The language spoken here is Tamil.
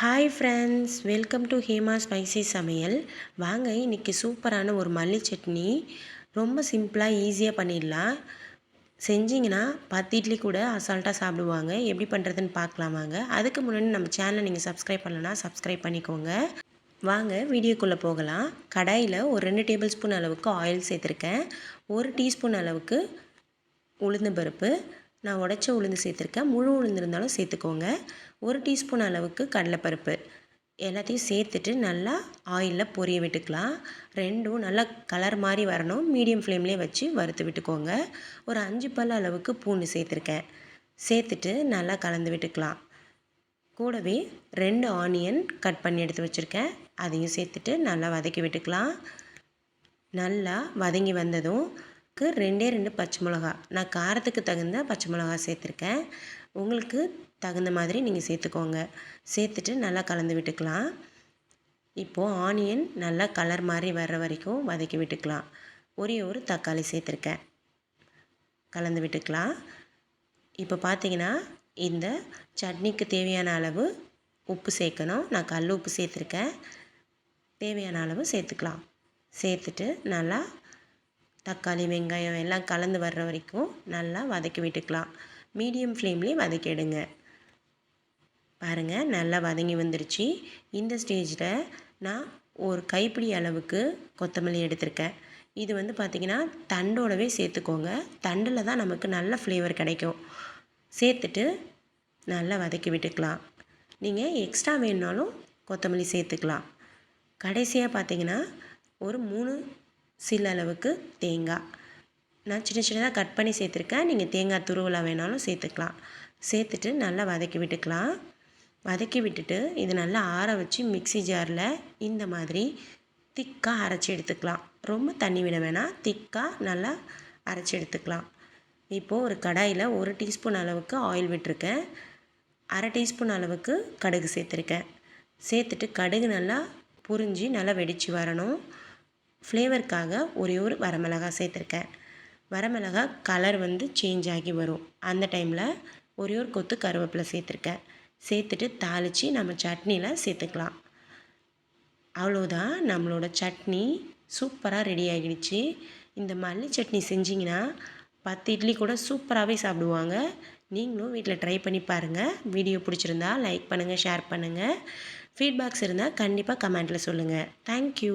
Hi friends welcome to Hema spicy சமையல் வாங்க இன்றைக்கி சூப்பரான ஒரு மல்லி சட்னி. ரொம்ப சிம்பிளாக ஈஸியாக பண்ணிடலாம். செஞ்சிங்கன்னா பத்து இட்லி கூட அசால்ட்டாக சாப்பிடுவாங்க. எப்படி பண்ணுறதுன்னு பார்க்கலாம் வாங்க. அதுக்கு முன்னாடி நம்ம சேனலை நீங்கள் சப்ஸ்கிரைப் பண்ணலன்னா சப்ஸ்கிரைப் பண்ணிக்கோங்க. வாங்க வீடியோக்குள்ளே போகலாம். கடாயில் ஒரு ரெண்டு டேபிள் ஸ்பூன் அளவுக்கு ஆயில் சேர்த்துருக்கேன். ஒரு டீஸ்பூன் அளவுக்கு உளுந்து பருப்பு. நான் உடச்ச உளுந்து சேர்த்துருக்கேன். முழு உளுந்து இருந்தாலும் சேர்த்துக்கோங்க. ஒரு டீஸ்பூன் அளவுக்கு கடலைப்பருப்பு. எல்லாத்தையும் சேர்த்துட்டு நல்லா ஆயிலில் பொரிய விட்டுக்கலாம். ரெண்டும் நல்லா கலர் மாதிரி வரணும். மீடியம் ஃப்ளேம்லேயே வச்சு வறுத்து விட்டுக்கோங்க. ஒரு அஞ்சு பல் அளவுக்கு பூண்டு சேர்த்துருக்கேன். சேர்த்துட்டு நல்லா கலந்து விட்டுக்கலாம். கூடவே ரெண்டு ஆனியன் கட் பண்ணி எடுத்து வச்சுருக்கேன். அதையும் சேர்த்துட்டு நல்லா வதக்கி விட்டுக்கலாம். நல்லா வதங்கி வந்ததும் க்கு ரெண்டே ரெண்டு பச்சை மிளகா. நான் காரத்துக்கு தகுந்த பச்சை மிளகா சேர்த்துருக்கேன். உங்களுக்கு தகுந்த மாதிரி நீங்கள் சேர்த்துக்கோங்க. சேர்த்துட்டு நல்லா கலந்து விட்டுக்கலாம். இப்போது ஆனியன் நல்லா கலர் மாதிரி வர்ற வரைக்கும் வதக்கி விட்டுக்கலாம். ஒரே ஒரு தக்காளி சேர்த்துருக்கேன். கலந்து விட்டுக்கலாம். இப்போ பார்த்தீங்கன்னா இந்த சட்னிக்கு தேவையான அளவு உப்பு சேர்க்கணும். நான் கல் உப்பு சேர்த்துருக்கேன். தேவையான அளவு சேர்த்துக்கலாம். சேர்த்துட்டு நல்லா தக்காளி வெங்காயம் எல்லாம் கலந்து வர்ற வரைக்கும் நல்லா வதக்கி விட்டுக்கலாம். மீடியம் ஃப்ளேம்லேயே வதக்கிடுங்க பாருங்கள் நல்லா வதங்கி வந்துருச்சு. இந்த ஸ்டேஜில் நான் ஒரு கைப்பிடி அளவுக்கு கொத்தமல்லி எடுத்திருக்கேன். இது வந்து பார்த்திங்கன்னா தண்டோடவே சேர்த்துக்கோங்க. தண்டில் தான் நமக்கு நல்ல ஃப்ளேவர் கிடைக்கும். சேர்த்துட்டு நல்லா வதக்கி விட்டுக்கலாம். நீங்கள் எக்ஸ்ட்ரா வேணுனாலும் கொத்தமல்லி சேர்த்துக்கலாம். கடைசியாக பார்த்தீங்கன்னா ஒரு மூணு சில அளவுக்கு தேங்காய். நான் சின்ன சின்னதாக கட் பண்ணி சேர்த்துருக்கேன். நீங்கள் தேங்காய் துருவலாக வேணாலும் சேர்த்துக்கலாம். சேர்த்துட்டு நல்லா வதக்கி விட்டுக்கலாம். வதக்கி விட்டுட்டு இது நல்லா ஆற வச்சு மிக்சி ஜாரில் இந்த மாதிரி திக்காக அரைச்சி எடுத்துக்கலாம். ரொம்ப தண்ணி விட வேணாம். திக்காக நல்லா அரைச்சி எடுத்துக்கலாம். இப்போது ஒரு கடாயில் ஒரு டீஸ்பூன் அளவுக்கு ஆயில் விட்டுருக்கேன். அரை டீஸ்பூன் அளவுக்கு கடுகு சேர்த்துருக்கேன். சேர்த்துட்டு கடுகு நல்லா புரிஞ்சு நல்லா வெடித்து வரணும். ஃப்ளேவருக்காக ஒரே ஒரு வரமிளகா சேர்த்துருக்கேன். வரமிளகா கலர் வந்து சேஞ்ச் ஆகி வரும். அந்த டைமில் ஒரே ஒரு கொத்து கருவேப்பிலை சேர்த்துருக்கேன். சேர்த்துட்டு தாளித்து நம்ம சட்னியில் சேர்த்துக்கலாம். அவ்வளோதான் நம்மளோட சட்னி சூப்பராக ரெடி ஆகிடுச்சு. இந்த மல்லி சட்னி செஞ்சிங்கன்னா பத்து இட்லி கூட சூப்பராகவே சாப்பிடுவாங்க. நீங்களும் வீட்டில் ட்ரை பண்ணி பாருங்கள் வீடியோ பிடிச்சிருந்தா லைக் பண்ணுங்கள் ஷேர் பண்ணுங்கள் ஃபீட்பேக்ஸ் இருந்தால் கண்டிப்பாக கமெண்ட்டில் சொல்லுங்கள் தேங்க்யூ